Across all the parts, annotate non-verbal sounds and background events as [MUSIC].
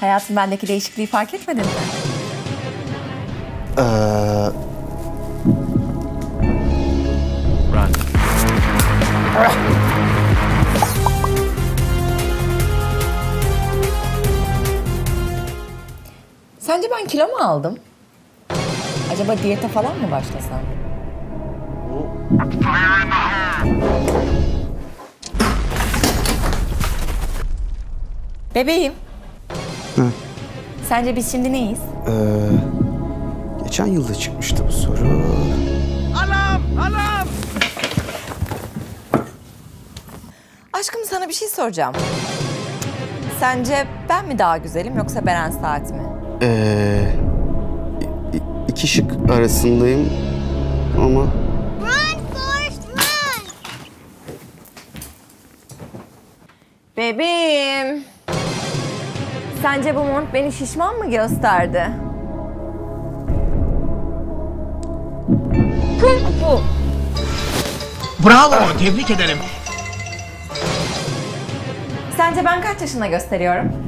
Hayatım bendeki değişikliği fark etmedin mi? Ee, Run. Sence ben kilo mu aldım? Acaba diyete falan mı başlasam? Bebeğim. Sence biz şimdi neyiz? ee, geçen yılda çıkmıştı bu soru. Aşkım sana bir şey soracağım. Sence ben mi daha güzelim yoksa Beren Saat mi? Ee, iki şık arasındayım ama Run, Forrest, run! Bebeğim. Sence bu mont beni şişman mı gösterdi? Bu. Bravo, tebrik ederim. Sence ben kaç yaşında gösteriyorum?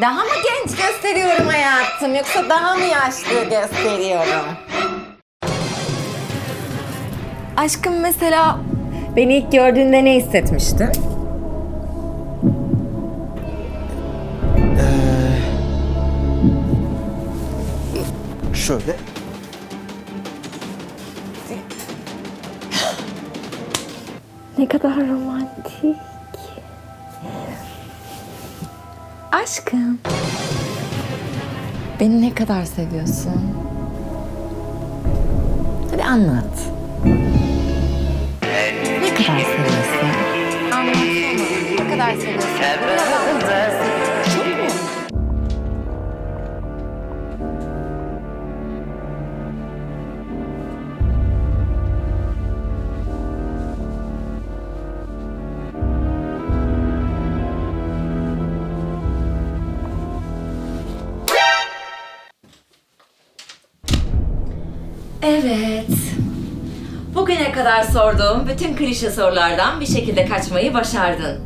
Daha mı genç gösteriyorum hayatım yoksa daha mı yaşlı gösteriyorum? Aşkım mesela beni ilk gördüğünde ne hissetmiştin? şöyle. Ne kadar romantik. Aşkım. Beni ne kadar seviyorsun? Hadi anlat. Ne kadar seviyorsun? Anlatsana. Ne kadar seviyorsun? Evet. Bugüne kadar sorduğum bütün klişe sorulardan bir şekilde kaçmayı başardın.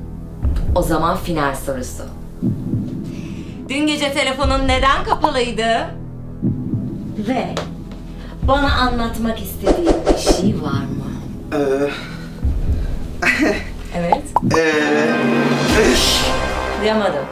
O zaman final sorusu. Dün gece telefonun neden kapalıydı? Ve bana anlatmak istediğin bir şey var mı? Ee, [LAUGHS] Evet. ee, Duyamadım.